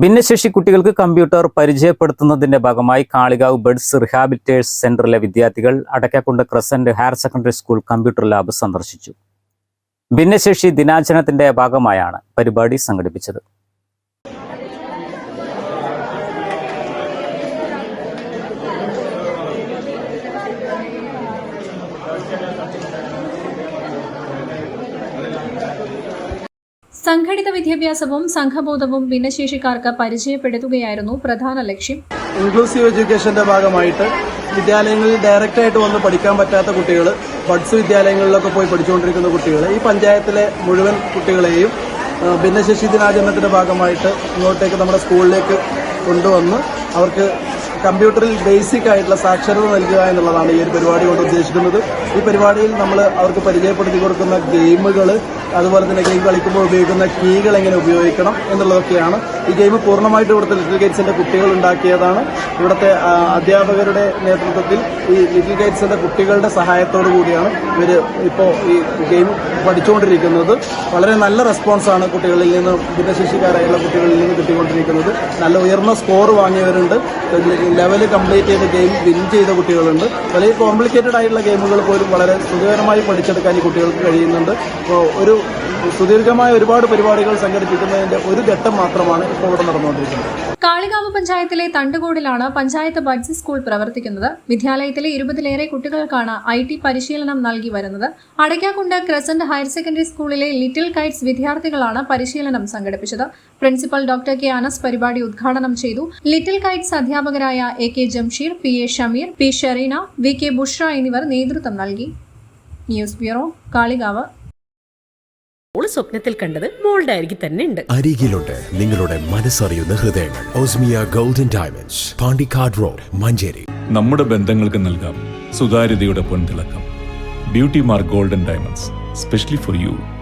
ഭിന്നശേഷി കുട്ടികൾക്ക് കമ്പ്യൂട്ടർ പരിചയപ്പെടുത്തുന്നതിന്റെ ഭാഗമായി കാളികാവ് ബഡ്സ് റിഹാബിലിറ്റേഴ്സ് സെന്ററിലെ വിദ്യാർത്ഥികൾ Adakkakundu crescent higher secondary school computer lab സന്ദർശിച്ചു. ഭിന്നശേഷി ദിനാചരണത്തിന്റെ ഭാഗമായാണ് പരിപാടി സംഘടിപ്പിച്ചത്. സംഘടിത വിദ്യാഭ്യാസവും സംഘബോധവും ഭിന്നശേഷിക്കാർക്ക് പരിചയപ്പെടുത്തുകയായിരുന്നു പ്രധാന ലക്ഷ്യം. ഇൻക്ലൂസീവ് എഡ്യൂക്കേഷന്റെ ഭാഗമായിട്ട് വിദ്യാലയങ്ങളിൽ ഡയറക്റ്റ് ആയിട്ട് വന്ന് പഠിക്കാൻ പറ്റാത്ത കുട്ടികൾ ബഡ്സ് വിദ്യാലയങ്ങളിലൊക്കെ പോയി പഠിച്ചുകൊണ്ടിരിക്കുന്ന കുട്ടികൾ ഈ പഞ്ചായത്തിലെ മുഴുവൻ കുട്ടികളെയും ഭിന്നശേഷി ദിനാചരണത്തിന്റെ ഭാഗമായിട്ട് ഇങ്ങോട്ടേക്ക് നമ്മുടെ സ്കൂളിലേക്ക് കൊണ്ടുവന്ന് അവർക്ക് കമ്പ്യൂട്ടറിൽ ബേസിക് ആയിട്ടുള്ള സാക്ഷരത നൽകുക എന്നുള്ളതാണ് ഈ ഒരു പരിപാടി കൊണ്ട് ഉദ്ദേശിക്കുന്നത്. ഈ പരിപാടിയിൽ നമ്മൾ അവർക്ക് പരിചയപ്പെടുത്തി കൊടുക്കുന്ന ഗെയിമുകൾ അതുപോലെ തന്നെ ഗെയിം കളിക്കുമ്പോൾ ഉപയോഗിക്കുന്ന കീകൾ എങ്ങനെ ഉപയോഗിക്കണം എന്നുള്ളതൊക്കെയാണ് ഈ ഗെയിം പൂർണമായിട്ട് ഇവിടുത്തെ ലിറ്റിൽ ഗേറ്റ്സിന്റെ കുട്ടികൾ ഉണ്ടാക്കിയതാണ്. ഇവിടുത്തെ അധ്യാപകരുടെ നേതൃത്വത്തിൽ ഈ ലിറ്റിൽ ഗേറ്റ്സിന്റെ കുട്ടികളുടെ സഹായത്തോടു കൂടിയാണ് ഇവർ ഇപ്പോൾ ഈ ഗെയിം പഠിച്ചുകൊണ്ടിരിക്കുന്നത്. വളരെ നല്ല റെസ്പോൺസാണ് കുട്ടികളിൽ നിന്ന് ഭിന്നശേഷിക്കാരായുള്ള കുട്ടികളിൽ നിന്ന് കിട്ടിക്കൊണ്ടിരിക്കുന്നത്. നല്ല ഉയർന്ന സ്കോർ വാങ്ങിയവരുണ്ട്. ലെവൽ കംപ്ലീറ്റ് ചെയ്ത ഗെയിം വിൻ ചെയ്ത കുട്ടികളുണ്ട്. വളരെ കോംപ്ലിക്കേറ്റഡ് ആയിട്ടുള്ള ഗെയിമുകൾ പോലും വളരെ സുഖകരമായി പഠിച്ചെടുക്കാൻ ഈ കുട്ടികൾക്ക് കഴിയുന്നുണ്ട്. ഒരു സുദീർഘമായ ഒരുപാട് പരിപാടികൾ സംഘടിപ്പിക്കുന്നതിന്റെ ഒരു ഘട്ടം മാത്രമാണ് കാളികാവ് പഞ്ചായത്തിലെ തണ്ടുകോടിലാണ് പഞ്ചായത്ത് ബഡ്സ് സ്കൂൾ പ്രവർത്തിക്കുന്നത്. വിദ്യാലയത്തിലെ ഇരുപതിലേറെ കുട്ടികൾക്കാണ് ഐ ടി പരിശീലനം നൽകി വരുന്നത്. അടയ്ക്കാക്കുണ്ട് ക്രസന്റ് ഹയർ സെക്കൻഡറി സ്കൂളിലെ ലിറ്റിൽ കൈറ്റ്സ് വിദ്യാർത്ഥികളാണ് പരിശീലനം സംഘടിപ്പിച്ചത്. പ്രിൻസിപ്പൽ ഡോക്ടർ കെ അനസ് പരിപാടി ഉദ്ഘാടനം ചെയ്തു. ലിറ്റിൽ കൈറ്റ്സ് അധ്യാപകരായ A K Jamsheer P A Shameer P Shereena V K Bushra എന്നിവർ നേതൃത്വം നൽകി. News bureau Kalikavu. സ്വപ്നത്തിൽ കണ്ടത് മോളുടെ അരികിൽ തന്നെ ഉണ്ട്. അരികിലുണ്ട്. നിങ്ങളുടെ മനസ്സറിയുന്ന ഹൃദയങ്ങൾ. Osmia golden diamonds Pandikkad road Manjeri. നമ്മുടെ ബന്ധങ്ങൾക്ക് നൽകാം സുതാര്യതയുടെ പൊൻതിളക്കം. Beauty mark golden diamonds specially for you.